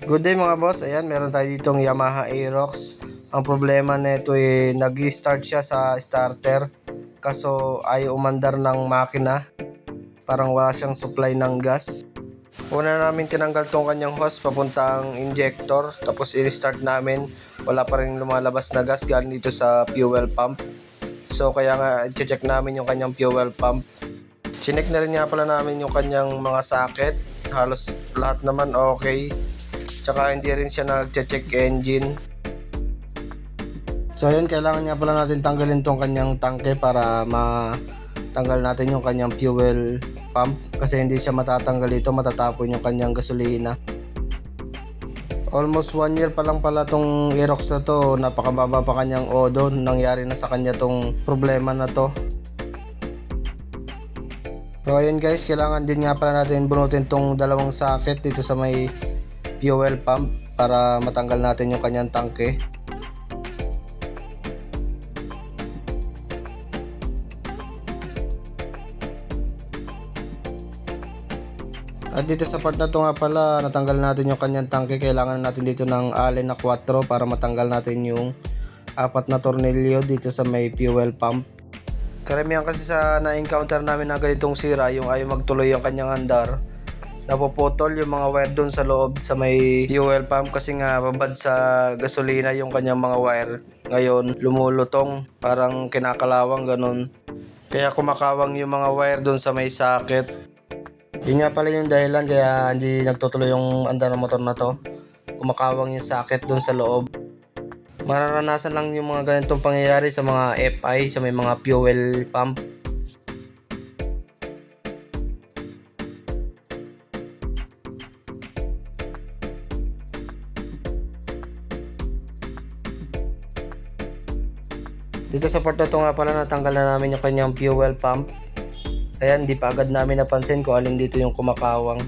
Good day mga boss. Ayan, meron tayo ditong Yamaha Aerox. Ang problema nito eh, nag-start siya sa starter. Kaso ayaw umandar ng makina. Parang wala siyang supply ng gas. Una namin tinanggal tong kanyang hose papuntang injector. Tapos in-start namin. Wala pa rin lumalabas na gas galing dito sa fuel pump. So kaya nga check namin yung kanyang fuel pump. Chinek na rin nga pala namin yung kanyang mga socket. Halos lahat naman okay. Tsaka hindi rin siya nag-check engine. So ayun, kailangan nga pala natin tanggalin tong kanyang tangke para matanggal natin yung kanyang fuel pump. Kasi hindi siya matatanggal ito, matatapon yung kanyang gasolina. Almost one year pa lang pala tong Aerox na to. Napakababa pa kanyang odo. Nangyari na sa kanya tong problema na to. So ayun guys, kailangan din nga pala natin bunutin tong dalawang socket dito sa may fuel pump para matanggal natin yung kanyang tangke. At dito sa part na to nga pala, natanggal natin yung kanyang tangke. Kailangan natin dito ng allen na 4 para matanggal natin yung apat na tornilyo dito sa may fuel pump. Karamihan kasi sa na-encounter namin na ganitong sira, yung ayaw magtuloy yung kanyang andar. Napuputol yung mga wire doon sa loob sa may fuel pump kasi nga babad sa gasolina yung kanyang mga wire. Ngayon, lumulutong, parang kinakalawang ganun. Kaya kumakawang yung mga wire doon sa may socket. Yun nga pala yung dahilan kaya hindi nagtutuloy yung andar ng motor na to. Kumakawang yung socket doon sa loob. Mararanasan lang yung mga ganitong pangyayari sa mga FI, sa may mga fuel pump. Dito sa part na to nga pala natanggal na namin yung kanyang fuel pump. Ayan, di pa agad namin napansin kung alin dito yung kumakawang.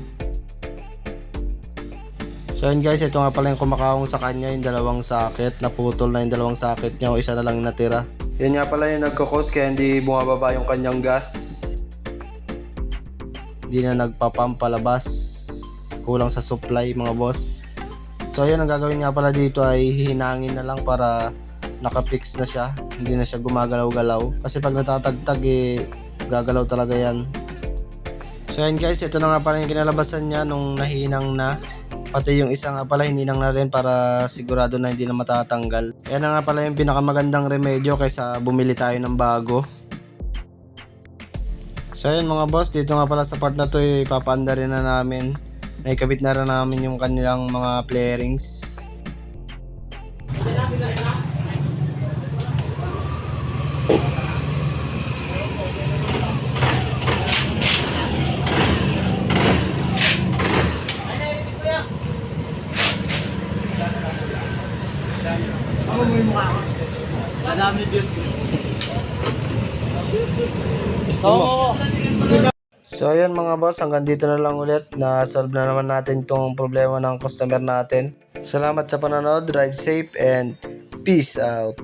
So yun guys, ito nga pala yung kumakawang sa kanya, yung dalawang socket. Naputol na yung dalawang socket niya, o isa na lang natira. Yun nga pala yung nagkakos kaya hindi bumababa yung kanyang gas. Hindi na nagpapump palabas. Kulang sa supply mga boss. So yun, ang gagawin nga pala dito ay hihinangin na lang para nakapix na siya. Hindi na siya gumagalaw-galaw. Kasi pag natatagtag eh, gagalaw talaga yan. So yan guys, ito na nga pala yung kinalabasan niya nung nahinang na. Pati yung isa nga pala hininang na rin para sigurado na hindi na matatanggal. Yan na nga pala yung pinakamagandang remedyo kaysa bumili tayo ng bago. So yun mga boss, dito nga pala sa part na to ipapaanda rin na namin. Naikabit na rin namin yung kanilang mga flarings. Ako mo yung mukha ko. Madami ni Diyos. Gusto mo? So ayun mga boss, hanggang dito na lang ulit. Na-solve na naman natin tong problema ng customer natin. Salamat sa panonood, ride safe and peace out.